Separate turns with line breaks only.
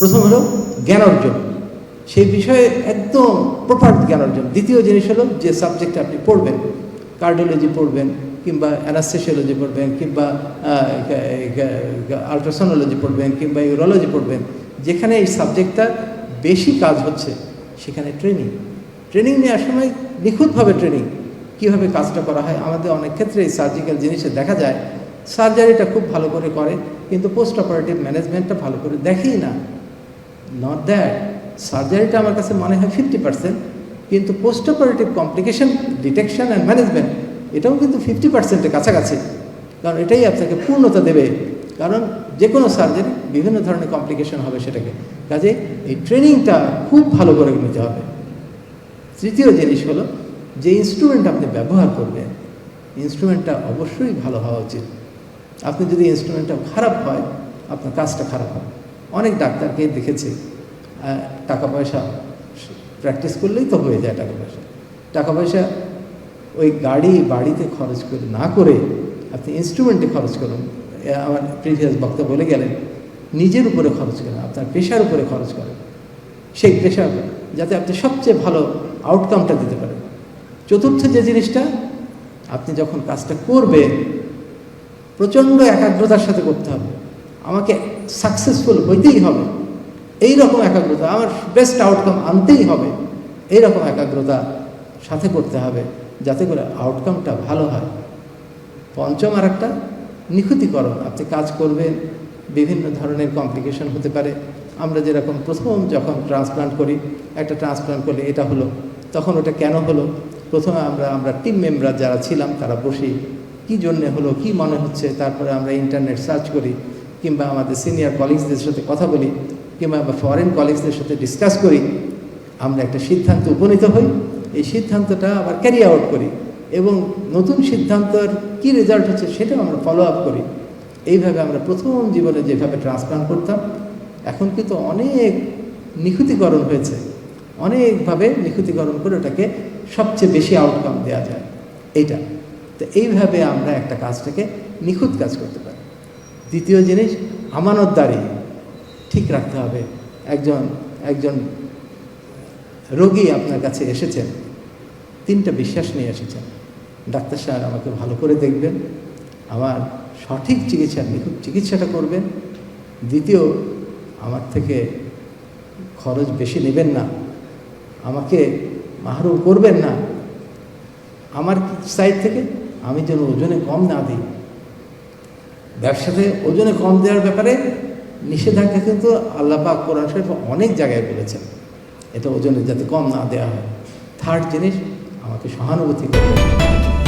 প্রথম হলো জ্ঞান অর্জন। সেই বিষয়ে একদম প্রপার জ্ঞান অর্জন। দ্বিতীয় জিনিস হলো যে সাবজেক্টে আপনি পড়বেন। কার্ডিওলজি পড়বেন, কিংবা অ্যানাস্থেসিওলজি পড়বেন, কিংবা আলট্রাসোনোলজি পড়বেন, কিংবা ইউরোলজি পড়বেন। যেখানে এই সাবজেক্টটা বেশি কাজ হচ্ছে, সেখানে ট্রেনিং ট্রেনিং নেওয়ার সময় নিখুঁতভাবে ট্রেনিং কীভাবে কাজটা করা হয়? আমাদের অনেক ক্ষেত্রে এই সার্জিক্যাল জিনিসে দেখা যায় সার্জারিটা খুব ভালো করে করে, কিন্তু পোস্ট অপারেটিভ ম্যানেজমেন্টটা ভালো করে দেখেই না। নট দ্যাট সার্জারিটা আমার কাছে মনে হয় ফিফটি পার্সেন্ট কিন্তু post operative complication detection and management এটাও কিন্তু ফিফটি পার্সেন্টের কাছাকাছি। কারণ এটাই আপনাকে পূর্ণতা দেবে। কারণ যে কোনো সার্জারি বিভিন্ন ধরনের কমপ্লিকেশন হবে সেটাকে। কাজে এই ট্রেনিংটা খুব ভালো করে নিতে হবে। তৃতীয় জিনিস হলো, যে ইনস্ট্রুমেন্ট আপনি ব্যবহার করবেন ইনস্ট্রুমেন্টটা অবশ্যই ভালো হওয়া উচিত। আপনি যদি ইনস্ট্রুমেন্টটা খারাপ হয়, আপনার কাজটা খারাপ হবে। অনেক ডাক্তারকে দেখেছি। টাকা পয়সা প্র্যাকটিস করলেই তো হয়ে যায় টাকা পয়সা। টাকা পয়সা ওই গাড়ি বাড়িতে খরচ করে না করে আপনি ইনস্ট্রুমেন্টে খরচ করুন। আমার প্রিভিয়াস বক্তা বলে গেলেন, নিজের উপরে খরচ করেন, আপনার পেশার উপরে খরচ করেন। সেই পেশা যাতে আপনি সবচেয়ে ভালো আউটকামটা দিতে পারেন। চতুর্থ যে জিনিসটা, আপনি যখন কাজটা করবেন, প্রচণ্ড একাগ্রতার সাথে করতে হবে। আমাকে সাকসেসফুল হইতেই হবে। এই রকম একাগ্রতা, আমার বেস্ট আউটকাম আনতেই হবে। এই রকম একাগ্রতা সাথে করতে হবে, যাতে করে আউটকামটা ভালো হয়। পঞ্চম আর একটা নিখুঁতিকরণ। আপনি কাজ করবেন, বিভিন্ন ধরনের কমপ্লিকেশন হতে পারে। আমরা যেরকম প্রথম যখন ট্রান্সপ্লান্ট করি, একটা ট্রান্সপ্লান্ট করলে এটা হলো, তখন ওটা কেন হলো? প্রথমে আমরা আমরা টিম মেম্বার যারা ছিলাম, তারা বসি, কি জন্যে হলো, কি মনে হচ্ছে? তারপরে আমরা ইন্টারনেট সার্চ করি। কিংবা আমাদের সিনিয়র কলিগসদের সাথে কথা বলি, কিংবা আমরা ফরেন কলিগসদের সাথে ডিসকাস করি, আমরা একটা সিদ্ধান্ত উপনীত হই। এই সিদ্ধান্তটা আবার ক্যারি আউট করি এবং নতুন সিদ্ধান্তর কি রেজাল্ট হচ্ছে সেটাও আমরা ফলো আপ করি। এইভাবে আমরা প্রথম জীবনে যেভাবে ট্রান্সপ্লান্ট করতাম, এখন কিন্তু অনেক নিখুঁতিকরণ হয়েছে। অনেকভাবে নিখুঁতিকরণ করে ওটাকে সবচেয়ে বেশি আউটকাম দেওয়া যায়। এইটা। তো এইভাবে আমরা একটা কাজটাকে নিখুঁত কাজ করতে পারি। দ্বিতীয় জিনিস আমানতদারি ঠিক রাখতে হবে। একজন একজন রোগী আপনার কাছে এসেছেন, তিনটা বিশ্বাস নিয়ে এসেছেন। ডাক্তার সাহেব আমাকে ভালো করে দেখবেন, আমার সঠিক চিকিৎসা, নিখুঁত চিকিৎসাটা করবেন। দ্বিতীয়, আমার থেকে খরচ বেশি নেবেন না, আমাকে মাহরুম করবেন না। আমার সাইড থেকে আমি যেন ওজনে কম না দিই। ব্যবসাতে ওজনে কম দেওয়ার ব্যাপারে নিষেধাজ্ঞা কিন্তু আল্লাহ পাক কোরআন শরীফ অনেক জায়গায় বলেছেন। এটা ওজনে যাতে কম না দেওয়া হয়। থার্ড জিনিস, আমাকে সহানুভূতি করবেন